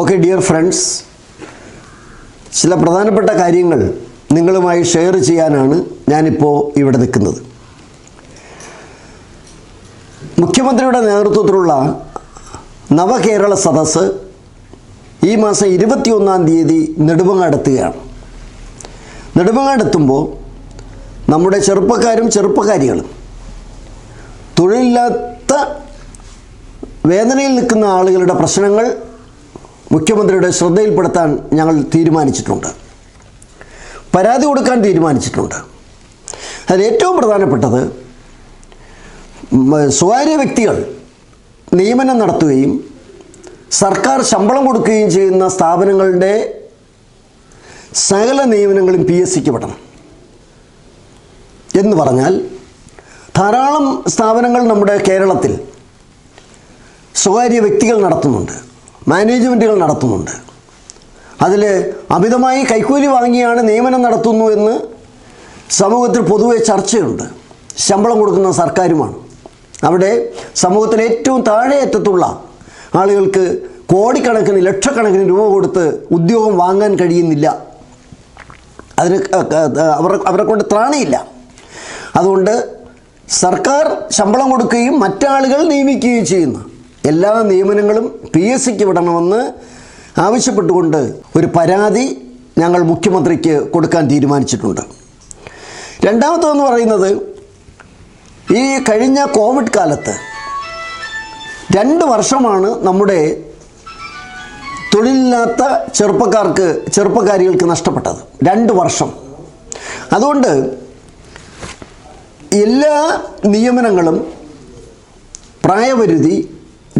Okay dear friends ചില പ്രധാനപ്പെട്ട കാര്യങ്ങൾ നിങ്ങളുമായി ഷെയർ ചെയ്യാനാണ് ഞാനിപ്പോൾ ഇവിടെ നിൽക്കുന്നത്. മുഖ്യമന്ത്രിയുടെ നേതൃത്വത്തിലുള്ള നവകേരള സദസ്സ് ഈ മാസം ഇരുപത്തിയൊന്നാം തീയതി നെടുമങ്ങാടെത്തുകയാണ് നെടുമങ്ങാടെത്തുമ്പോൾ നമ്മുടെ ചെറുപ്പക്കാരും ചെറുപ്പക്കാരികളും തൊഴിലില്ലാത്ത വേദനയിൽ നിൽക്കുന്ന ആളുകളുടെ പ്രശ്നങ്ങൾ മുഖ്യമന്ത്രിയുടെ ശ്രദ്ധയിൽപ്പെടുത്താൻ ഞങ്ങൾ തീരുമാനിച്ചിട്ടുണ്ട്. പരാതി കൊടുക്കാൻ തീരുമാനിച്ചിട്ടുണ്ട്. അതിൽ ഏറ്റവും പ്രധാനപ്പെട്ടത് സ്വകാര്യ വ്യക്തികൾ നിയമനം നടത്തുകയും സർക്കാർ ശമ്പളം കൊടുക്കുകയും ചെയ്യുന്ന സ്ഥാപനങ്ങളുടെ സകല നിയമനങ്ങളും പി എസ് സിക്ക് വിടണം എന്ന് പറഞ്ഞാൽ ധാരാളം സ്ഥാപനങ്ങൾ നമ്മുടെ കേരളത്തിൽ സ്വകാര്യ വ്യക്തികൾ നടത്തുന്നുണ്ട്. മാനേജ്മെന്റുകൾ നടത്തുന്നുണ്ട്. അതിൽ അമിതമായി കൈക്കൂലി വാങ്ങിയാണ് നിയമനം നടത്തുന്നു എന്ന് സമൂഹത്തിൽ പൊതുവെ ചർച്ചയുണ്ട്. ശമ്പളം കൊടുക്കുന്ന സർക്കാരുമാണ്. അവിടെ സമൂഹത്തിലെ ഏറ്റവും താഴെയറ്റത്തുള്ള ആളുകൾക്ക് കോടിക്കണക്കിന് ലക്ഷക്കണക്കിന് രൂപ കൊടുത്ത് ഉദ്യോഗം വാങ്ങാൻ കഴിയുന്നില്ല. അതിന് അവർ അവരെ കൊണ്ട് ത്രാണിയില്ല. അതുകൊണ്ട് സർക്കാർ ശമ്പളം കൊടുക്കുകയും മറ്റാളുകൾ നിയമിക്കുകയും ചെയ്യുന്ന. എല്ലാ നിയമനങ്ങളും പി എസ് സിക്ക് വിടണമെന്ന് ആവശ്യപ്പെട്ടുകൊണ്ട് ഒരു പരാതി ഞങ്ങൾ മുഖ്യമന്ത്രിക്ക് കൊടുക്കാൻ തീരുമാനിച്ചിട്ടുണ്ട്. രണ്ടാമത്തെന്ന് പറയുന്നത് ഈ കഴിഞ്ഞ കോവിഡ് കാലത്ത് രണ്ട് വർഷമാണ് നമ്മുടെ തൊഴിലില്ലാത്ത ചെറുപ്പക്കാർക്ക് ചെറുപ്പക്കാരികൾക്ക് നഷ്ടപ്പെട്ടത്. രണ്ട് വർഷം. അതുകൊണ്ട് എല്ലാ നിയമനങ്ങളും പ്രായപരിധി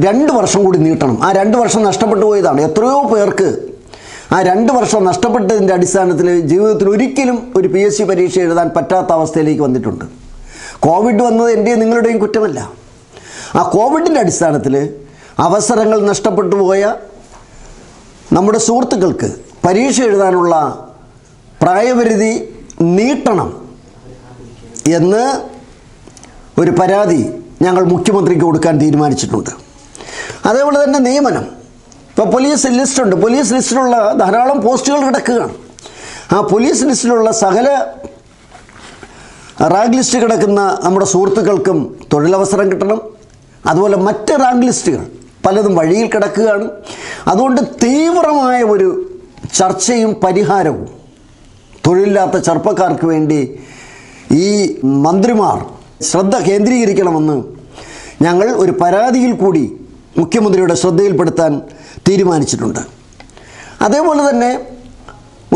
രണ്ട് വർഷം കൂടി നീട്ടണം. ആ രണ്ട് വർഷം നഷ്ടപ്പെട്ടു പോയതാണ്. എത്രയോ പേർക്ക് ആ രണ്ട് വർഷം നഷ്ടപ്പെട്ടതിന്റെ അടിസ്ഥാനത്തിൽ ജീവിതത്തിൽ ഒരിക്കലും ഒരു പി എസ് സി പരീക്ഷ എഴുതാൻ പറ്റാത്ത അവസ്ഥയിലേക്ക് വന്നിട്ടുണ്ട്. കോവിഡ് വന്നത് എന്റെയും നിങ്ങളുടെയും കുറ്റമല്ല. ആ കോവിഡിന്റെ അടിസ്ഥാനത്തിൽ അവസരങ്ങൾ നഷ്ടപ്പെട്ടു പോയ നമ്മുടെ സുഹൃത്തുക്കൾക്ക് പരീക്ഷ എഴുതാനുള്ള പ്രായപരിധി നീട്ടണം എന്ന് ഒരു പരാതി ഞങ്ങൾ മുഖ്യമന്ത്രിക്ക് കൊടുക്കാൻ തീരുമാനിച്ചിട്ടുണ്ട്. അതേപോലെ തന്നെ നിയമനം. ഇപ്പോൾ പോലീസ് ലിസ്റ്റുണ്ട് പോലീസ് ലിസ്റ്റിലുള്ള ധാരാളം പോസ്റ്റുകൾ കിടക്കുകയാണ്. ആ പോലീസ് ലിസ്റ്റിലുള്ള സകല റാങ്ക് ലിസ്റ്റ് കിടക്കുന്ന നമ്മുടെ സുഹൃത്തുക്കൾക്കും തൊഴിലവസരം കിട്ടണം. അതുപോലെ മറ്റ് റാങ്ക് ലിസ്റ്റുകൾ പലതും വഴിയിൽ കിടക്കുകയാണ്. അതുകൊണ്ട് തീവ്രമായ ഒരു ചർച്ചയും പരിഹാരവും തൊഴിലില്ലാത്ത ചെറുപ്പക്കാർക്ക് വേണ്ടി ഈ മന്ത്രിമാർ ശ്രദ്ധ കേന്ദ്രീകരിക്കണമെന്ന് ഞങ്ങൾ ഒരു പരാതിയിൽ കൂടി മുഖ്യമന്ത്രിയുടെ ശ്രദ്ധയിൽപ്പെടുത്താൻ തീരുമാനിച്ചിട്ടുണ്ട്. അതേപോലെ തന്നെ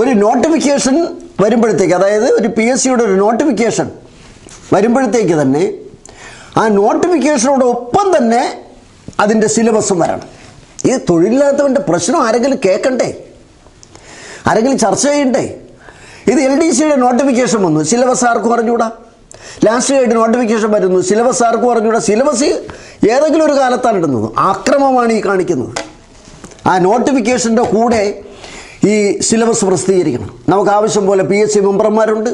ഒരു നോട്ടിഫിക്കേഷൻ വരുമ്പോഴത്തേക്ക് അതായത് ഒരു പി എസ് സിയുടെ ഒരു നോട്ടിഫിക്കേഷൻ വരുമ്പോഴത്തേക്ക് തന്നെ ആ നോട്ടിഫിക്കേഷനോടൊപ്പം തന്നെ അതിന്റെ സിലബസും വരണം. ഈ തൊഴിലില്ലാത്തവന്റെ പ്രശ്നം ആരെങ്കിലും കേൾക്കണ്ടേ? ആരെങ്കിലും ചർച്ച ചെയ്യണ്ടേ? ഇത് എൽ ഡി സിയുടെ നോട്ടിഫിക്കേഷൻ വന്നു. സിലബസ് ആർക്കും പറഞ്ഞുകൂടാ ലാസ്റ്റ് ആയിട്ട് നോട്ടിഫിക്കേഷൻ വരുന്നു. സിലബസ് ആർക്കും അറിഞ്ഞൂടെ സിലബസ് ഏതെങ്കിലും ഒരു കാലത്താണ് ഇടുന്നത്. അക്രമമാണ് ഈ കാണിക്കുന്നത്. ആ നോട്ടിഫിക്കേഷന്റെ കൂടെ ഈ സിലബസ് പ്രസിദ്ധീകരിക്കണം. നമുക്ക് ആവശ്യം പോലെ പി എസ് സി മെമ്പർമാരുണ്ട്.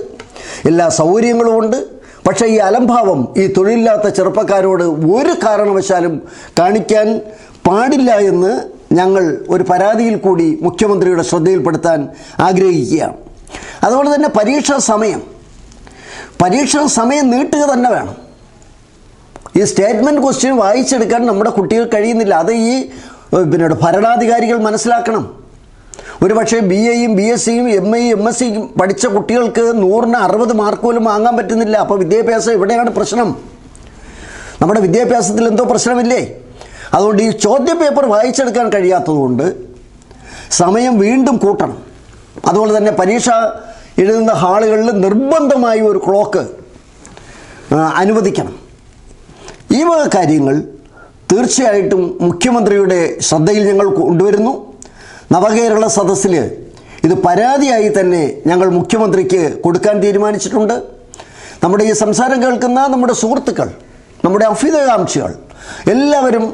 എല്ലാ സൗകര്യങ്ങളും ഉണ്ട്. പക്ഷേ ഈ അലംഭാവം ഈ തൊഴിലില്ലാത്ത ചെറുപ്പക്കാരോട് ഒരു കാരണവശാലും കാണിക്കാൻ പാടില്ല എന്ന് ഞങ്ങൾ ഒരു പരാതിയിൽ കൂടി മുഖ്യമന്ത്രിയുടെ ശ്രദ്ധയിൽപ്പെടുത്താൻ ആഗ്രഹിക്കുകയാണ്. അതുപോലെ തന്നെ പരീക്ഷാ സമയം. പരീക്ഷാ സമയം നീട്ടുക തന്നെ വേണം. ഈ സ്റ്റേറ്റ്മെന്റ് ക്വസ്റ്റ്യൻ വായിച്ചെടുക്കാൻ നമ്മുടെ കുട്ടികൾ കഴിയുന്നില്ല. അത് ഈ പിന്നെ ഭരണാധികാരികൾ മനസ്സിലാക്കണം. ഒരു പക്ഷേ ബി എയും ബി എസ് സിയും എം എയും എം എസ് സിയും പഠിച്ച കുട്ടികൾക്ക് നൂറിന് അറുപത് മാർക്ക് പോലും വാങ്ങാൻ പറ്റുന്നില്ല. അപ്പോൾ വിദ്യാഭ്യാസം എവിടെയാണ് പ്രശ്നം? നമ്മുടെ വിദ്യാഭ്യാസത്തിൽ എന്തോ പ്രശ്നമില്ലേ? അതുകൊണ്ട് ഈ ചോദ്യ പേപ്പർ വായിച്ചെടുക്കാൻ കഴിയാത്തതുകൊണ്ട് സമയം വീണ്ടും കൂട്ടണം. അതുപോലെ തന്നെ പരീക്ഷ എഴുതുന്ന ഹാളുകളിൽ നിർബന്ധമായി ഒരു ക്ലോക്ക് അനുവദിക്കണം. ഈ വക കാര്യങ്ങൾ തീർച്ചയായിട്ടും മുഖ്യമന്ത്രിയുടെ ശ്രദ്ധയിൽ ഞങ്ങൾ കൊണ്ടുവരുന്നു. നവകേരള സദസ്സിൽ ഇത് പരാതിയായി തന്നെ ഞങ്ങൾ മുഖ്യമന്ത്രിക്ക് കൊടുക്കാൻ തീരുമാനിച്ചിട്ടുണ്ട്. നമ്മുടെ ഈ സംസാരം കേൾക്കുന്ന നമ്മുടെ സുഹൃത്തുക്കൾ നമ്മുടെ അഭ്യുതകാംക്ഷികൾ എല്ലാവരും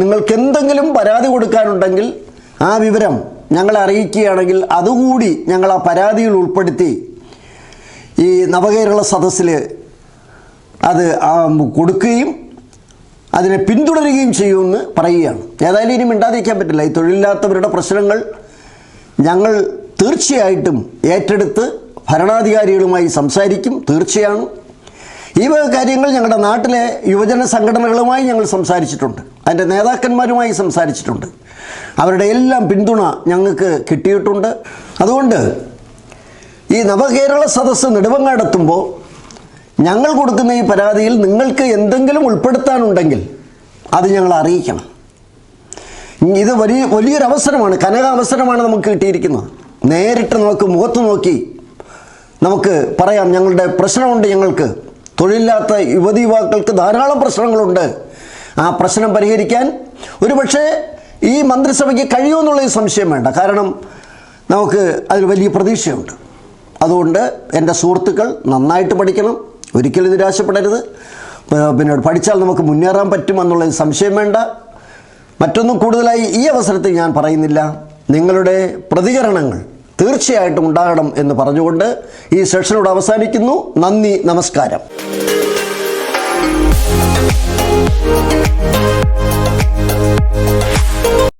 നിങ്ങൾക്ക് എന്തെങ്കിലും പരാതി കൊടുക്കാനുണ്ടെങ്കിൽ ആ വിവരം ഞങ്ങളെ അറിയിക്കുകയാണെങ്കിൽ അതുകൂടി ഞങ്ങൾ ആ പരാതിയിൽ ഉൾപ്പെടുത്തി ഈ നവകേരള സദസ്സിൽ അത് കൊടുക്കുകയും അതിനെ പിന്തുടരുകയും ചെയ്യുമെന്ന് പറയുകയാണ്. ഏതായാലും ഇനി മിണ്ടാതിരിക്കാൻ പറ്റില്ല. ഈ തൊഴിലില്ലാത്തവരുടെ പ്രശ്നങ്ങൾ ഞങ്ങൾ തീർച്ചയായിട്ടും ഏറ്റെടുത്ത് ഭരണാധികാരികളുമായി സംസാരിക്കും. തീർച്ചയാണ് ഈ വക കാര്യങ്ങൾ ഞങ്ങളുടെ നാട്ടിലെ യുവജന സംഘടനകളുമായി ഞങ്ങൾ സംസാരിച്ചിട്ടുണ്ട്. അതിന്റെ നേതാക്കന്മാരുമായി സംസാരിച്ചിട്ടുണ്ട്. അവരുടെ എല്ലാം പിന്തുണ ഞങ്ങൾക്ക് കിട്ടിയിട്ടുണ്ട്. അതുകൊണ്ട് ഈ നവകേരള സദസ്സ് നെടുവങ്ങാടെത്തുമ്പോൾ ഞങ്ങൾ കൊടുക്കുന്ന ഈ പരാതിയിൽ നിങ്ങൾക്ക് എന്തെങ്കിലും ഉൾപ്പെടുത്താനുണ്ടെങ്കിൽ അത് ഞങ്ങൾ അറിയിക്കണം. ഇത് വലിയ വലിയൊരു അവസരമാണ് കനക അവസരമാണ് നമുക്ക് കിട്ടിയിരിക്കുന്നത്. നേരിട്ട് നമുക്ക് മുഖത്ത് നോക്കി നമുക്ക് പറയാം ഞങ്ങളുടെ പ്രശ്നമുണ്ട് ഞങ്ങൾക്ക്. തൊഴിലില്ലാത്ത യുവതി യുവാക്കൾക്ക് ധാരാളം പ്രശ്നങ്ങളുണ്ട്. ആ പ്രശ്നം പരിഹരിക്കാൻ ഒരുപക്ഷെ ഈ മന്ത്രിസഭയ്ക്ക് കഴിയുമെന്നുള്ളൊരു സംശയം വേണ്ട. കാരണം നമുക്ക് അതിൽ വലിയ പ്രതീക്ഷയുണ്ട്. അതുകൊണ്ട് എന്റെ സുഹൃത്തുക്കൾ നന്നായിട്ട് പഠിക്കണം. ഒരിക്കലും നിരാശപ്പെടരുത്. പിന്നെ പഠിച്ചാൽ നമുക്ക് മുന്നേറാൻ പറ്റുമെന്നുള്ള സംശയം വേണ്ട. മറ്റൊന്നും കൂടുതലായി ഈ അവസരത്തിൽ ഞാൻ പറയുന്നില്ല. നിങ്ങളുടെ പ്രതികരണങ്ങൾ തീർച്ചയായിട്ടും ഉണ്ടാകണം എന്ന് പറഞ്ഞുകൊണ്ട് ഈ സെഷനോട് അവസാനിക്കുന്നു. നന്ദി നമസ്കാരം.